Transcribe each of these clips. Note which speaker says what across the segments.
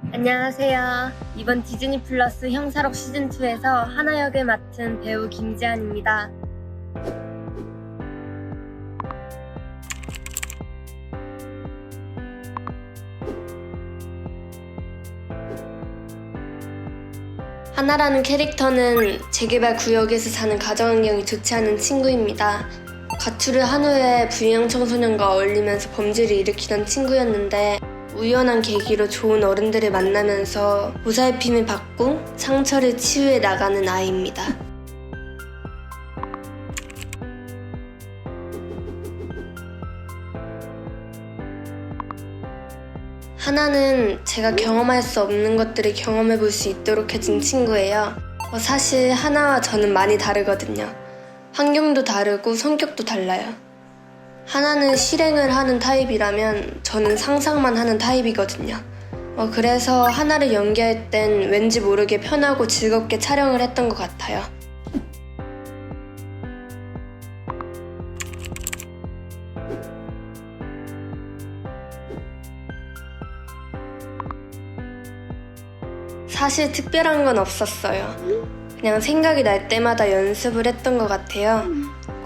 Speaker 1: 안녕하세요. 이번 디즈니 플러스 형사록 시즌2에서 하나 역을 맡은 배우 김지한입니다. 하나라는 캐릭터는 재개발 구역에서 사는 가정 환경이 좋지 않은 친구입니다. 가출을 한 후에 불량 청소년과 어울리면서 범죄를 일으키던 친구였는데 우연한 계기로 좋은 어른들을 만나면서 보살핌을 받고 상처를 치유해 나가는 아이입니다. 하나는 제가 경험할 수 없는 것들을 경험해 볼 수 있도록 해준 친구예요. 어, 사실 하나와 저는 많이 다르거든요. 환경도 다르고 성격도 달라요. 하나는 실행을 하는 타입이라면 저는 상상만 하는 타입이거든요. 어, 그래서 하나를 연기할 땐 왠지 모르게 편하고 즐겁게 촬영을 했던 것 같아요. 사실 특별한 건 없었어요. 그냥 생각이 날 때마다 연습을 했던 것 같아요.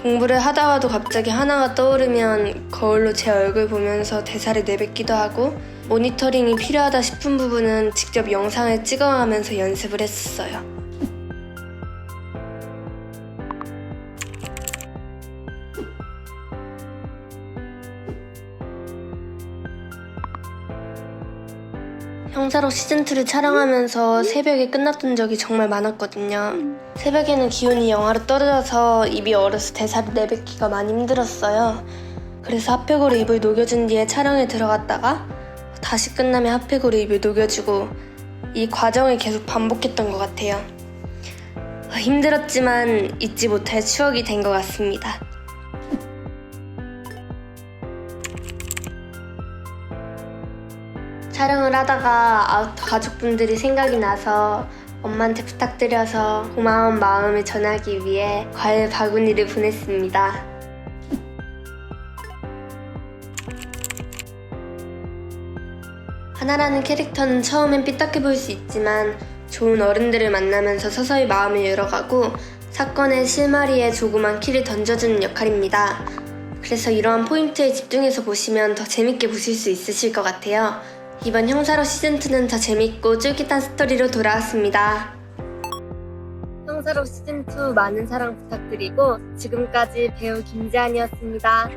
Speaker 1: 공부를 하다가도 갑자기 하나가 떠오르면 거울로 제 얼굴 보면서 대사를 내뱉기도 하고 모니터링이 필요하다 싶은 부분은 직접 영상을 찍어가면서 연습을 했었어요. 형사록 시즌2를 촬영하면서 새벽에 끝났던 적이 정말 많았거든요. 새벽에는 기온이 영하로 떨어져서 입이 얼어서 대사를 내뱉기가 많이 힘들었어요. 그래서 핫팩으로 입을 녹여준 뒤에 촬영에 들어갔다가 다시 끝나면 핫팩으로 입을 녹여주고 이 과정을 계속 반복했던 것 같아요. 아, 힘들었지만 잊지 못할 추억이 된 것 같습니다. 촬영을 하다가 아우터 가족분들이 생각이 나서 엄마한테 부탁드려서 고마운 마음을 전하기 위해 과일 바구니를 보냈습니다. 하나라는 캐릭터는 처음엔 삐딱해 보일 수 있지만 좋은 어른들을 만나면서 서서히 마음을 열어가고 사건의 실마리에 조그만 키를 던져주는 역할입니다. 그래서 이러한 포인트에 집중해서 보시면 더 재밌게 보실 수 있으실 것 같아요. 이번 형사로 시즌2는 더 재밌고 쫄깃한 스토리로 돌아왔습니다. 형사로 시즌2 많은 사랑 부탁드리고 지금까지 배우 김지한이었습니다.